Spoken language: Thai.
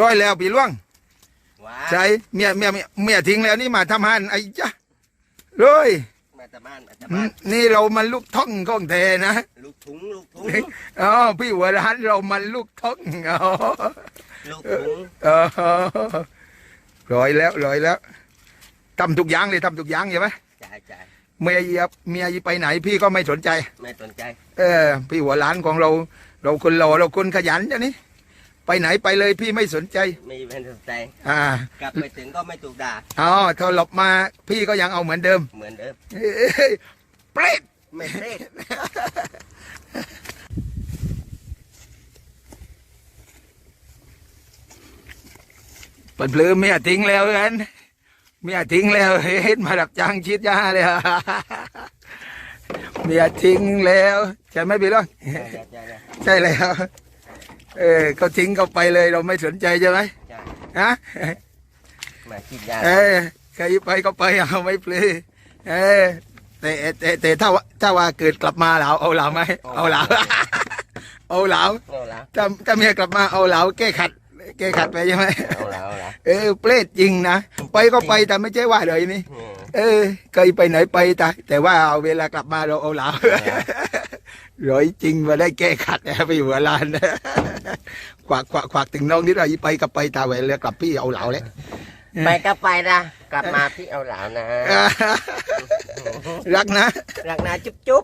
ร้อยแล้วพี่ล่วงว้าใช่เมียเมียเมียเมียทิ้งแล้วนี่มาทำหันไอ้จ้ะเลยมาจากบ้านมาจากอืบ้ามนนี่เรามันลูกท่องของแทนะลูกถุงลูกถุงอ๋อพี่หัวร้านเรามันลูกท่องอ๋อลูกถุงเออร้อยแล้วร้อยแล้วทำทุกอย่างเลยทำทุกอย่างใช่ไหมจ่ายจ่ายเมียเหยียบเมียไปไหน พี่ก็ไม่สนใจ ไม่สนใจ เออ พี่หัวร้านของเรา เราคนหล่อเราคนขยันจ้ะนี่ ไปไหนไปเลยพี่ไม่สนใจ ไม่เป็นสนใจอ่ากลับไปถึงก็ไม่ถูกด่าอ๋อถ้าหลบมาพี่ก็ยังเอาเหมือนเดิม เหมือนเดิมเอ้ยเปรตไม่เท่เปิดเพลือเมียทิ้งแล้วกันเมียทิ้งแล้วเห็นมาดับจ้างชิดยาเลยเมียทิ้งแล้วใช่ไหมพี่ล่องจ่ายจ่ายจ่ายใช่แล้ว เออเขาทิ้งเขาไปเลยเราไม่สนใจใช่ไหมจ่ายฮะมาคิดยาเออใครไปก็ไปเอาไม่เพลือเออแต่แต่แต่ถ้าว่าถ้าว่าเกิดกลับมาเหลาเอาเหลาไหมเอาเหลาเอาเหลาเอาละถ้าถ้าเมียกลับมาเอาเหลาแก้ขัด แก้ขัดไปใช่ไหมเอาละเอาละเออเปรตจริงนะไปก็ไปแต่ไม่ใช่ว่าเลยนี่อืมเออเคยไปไหนไปแต่แต่ว่าเอาเวลากลับมาเราเอาเหลาร้อยจริงมาได้แก้ขัดนะไปหัวลานนะ ควักควักควักถึงน้องนี่เราไปกับไปตาเวลากลับพี่เอาเหลาแล้วไปก็ไปนะกลับมาพี่เอาหลานนะ รักนะ รักนะจุ๊บจุ๊บ